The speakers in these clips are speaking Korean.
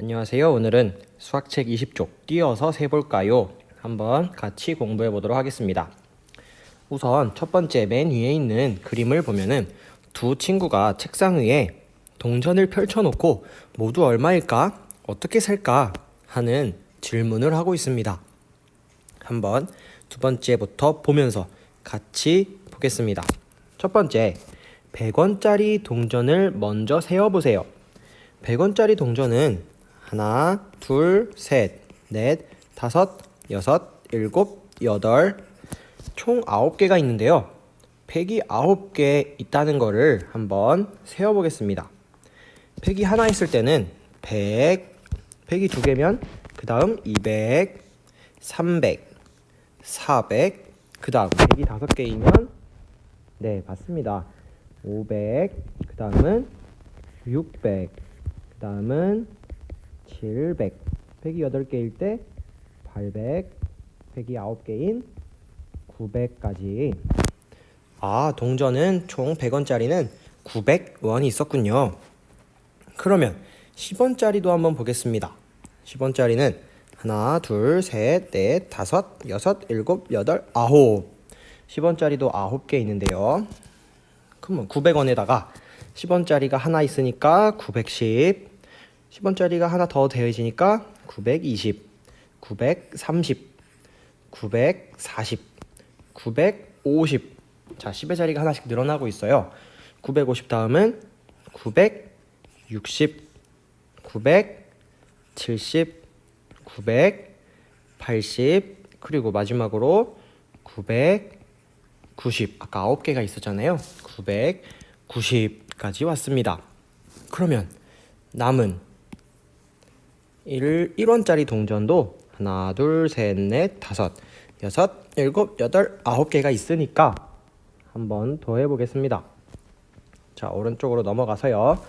안녕하세요. 오늘은 수학책 20쪽 띄어서 세 볼까요? 한번 같이 공부해 보도록 하겠습니다. 우선 첫 번째 맨 위에 있는 그림을 보면은 두 친구가 책상 위에 동전을 펼쳐놓고 모두 얼마일까? 어떻게 살까? 하는 질문을 하고 있습니다. 한번 두 번째부터 보면서 같이 보겠습니다. 첫 번째, 100원짜리 동전을 먼저 세어보세요. 100원짜리 동전은 하나, 둘, 셋, 넷, 다섯, 여섯, 일곱, 여덟, 총 아홉 개가 있는데요. 팩이 아홉 개 있다는 거를 한번 세어보겠습니다. 팩이 하나 있을 때는 100, 팩이 두 개면 그 다음 200, 300, 400, 그 다음 팩이 다섯 개이면 네 맞습니다. 500, 그 다음은 600, 그 다음은 700, 팩이 8개일 때 800, 팩이 9개인 900까지. 아, 동전은 총 100원짜리는 900원이 있었군요. 그러면 10원짜리도 한번 보겠습니다. 10원짜리는 하나, 둘, 셋, 넷, 다섯, 여섯, 일곱, 여덟, 아홉. 10원짜리도 아홉 개 있는데요. 그러면 900원에다가 10원짜리가 하나 있으니까 910. 10원짜리가 하나 더 더해지니까 920, 930, 940, 950. 자, 10의 자리가 하나씩 늘어나고 있어요. 950 다음은 960, 970, 980, 그리고 마지막으로 990. 아까 9개가 있었잖아요. 990까지 왔습니다. 그러면 남은 1, 1원짜리 동전도 하나, 둘, 셋, 넷, 다섯, 여섯, 일곱, 여덟, 아홉 개가 있으니까 한번 더 해 보겠습니다. 자, 오른쪽으로 넘어가서요.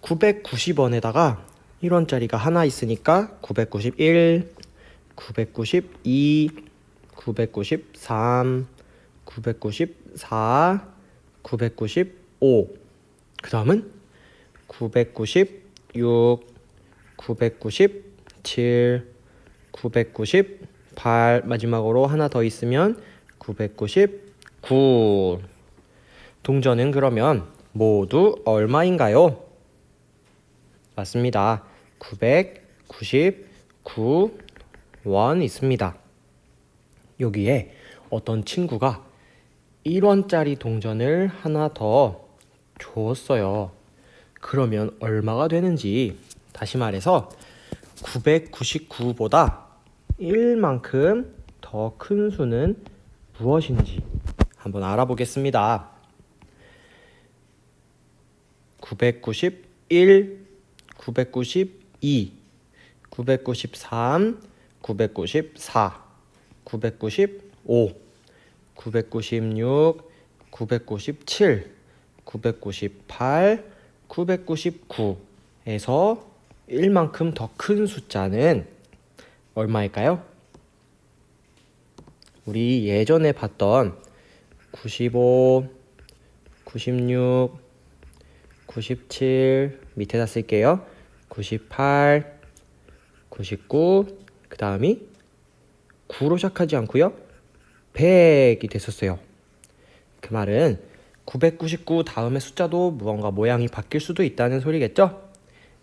990원에다가 1원짜리가 하나 있으니까 991, 992, 993, 994, 995. 그 다음은 996, 997, 998 마지막으로 하나 더 있으면 999 동전은 그러면 모두 얼마인가요? 맞습니다. 999원 있습니다. 여기에 어떤 친구가 1원짜리 동전을 하나 더 줬어요. 그러면 얼마가 되는지 다시 말해서 999보다 1만큼 더 큰 수는 무엇인지 한번 알아보겠습니다. 991, 992, 993, 994, 995, 996, 997, 998, 999에서 1만큼 더 큰 숫자는 얼마일까요? 우리 예전에 봤던 95, 96, 97 밑에다 쓸게요. 98, 99, 그 다음이 9로 시작하지 않고요. 100이 됐었어요. 그 말은 999 다음에 숫자도 무언가 모양이 바뀔 수도 있다는 소리겠죠?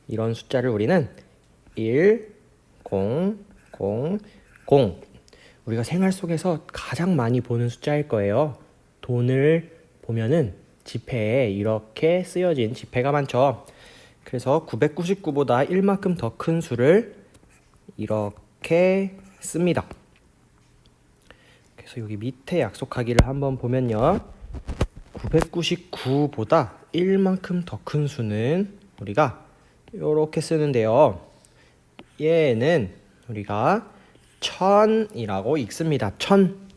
이런 숫자를 우리는 1, 0, 0, 0. 우리가 생활 속에서 가장 많이 보는 숫자일 거예요. 돈을 보면은 지폐에 이렇게 쓰여진 지폐가 많죠. 그래서 999보다 1만큼 더 큰 수를 이렇게 씁니다. 그래서 여기 밑에 약속하기를 한번 보면요. 999보다 1만큼 더 큰 수는 우리가 이렇게 쓰는데요. 얘는 우리가 천이라고 읽습니다. 천.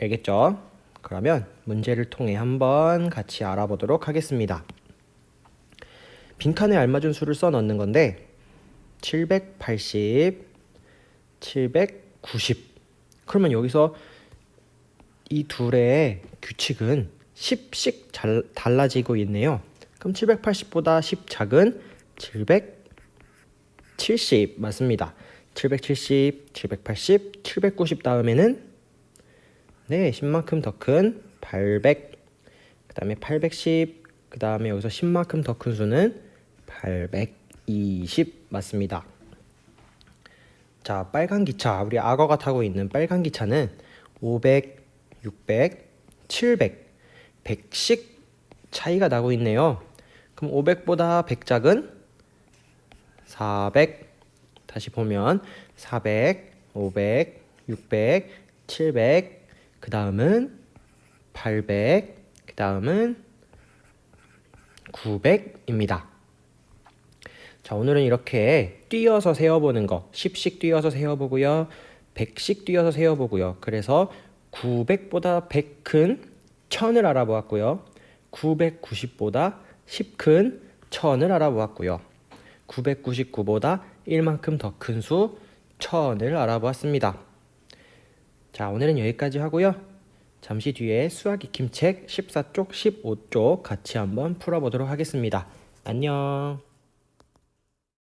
알겠죠? 그러면 문제를 통해 한번 같이 알아보도록 하겠습니다. 빈칸에 알맞은 수를 써 넣는 건데 780, 790. 그러면 여기서 이 둘의 규칙은 10씩 잘, 달라지고 있네요. 그럼 780보다 10 작은 770 맞습니다. 770, 780, 790 다음에는 네, 10만큼 더 큰 800. 그 다음에 810. 그 다음에 여기서 10만큼 더 큰 수는 820 맞습니다. 자, 빨간 기차. 우리 악어가 타고 있는 빨간 기차는 500, 600, 700, 100씩 차이가 나고 있네요. 그럼 500보다 100 작은 400. 다시 보면 400, 500, 600, 700. 그 다음은 800. 그 다음은 900입니다. 자, 오늘은 이렇게 뛰어서 세어보는 거, 10씩 뛰어서 세어보고요. 100씩 뛰어서 세어보고요. 그래서 900보다 100큰 1000을 알아보았고요. 990보다 10큰 1000을 알아보았고요. 999보다 1만큼 더 큰 수 1000을 알아보았습니다. 자, 오늘은 여기까지 하고요. 잠시 뒤에 수학 익힘책 14쪽, 15쪽 같이 한번 풀어보도록 하겠습니다. 안녕.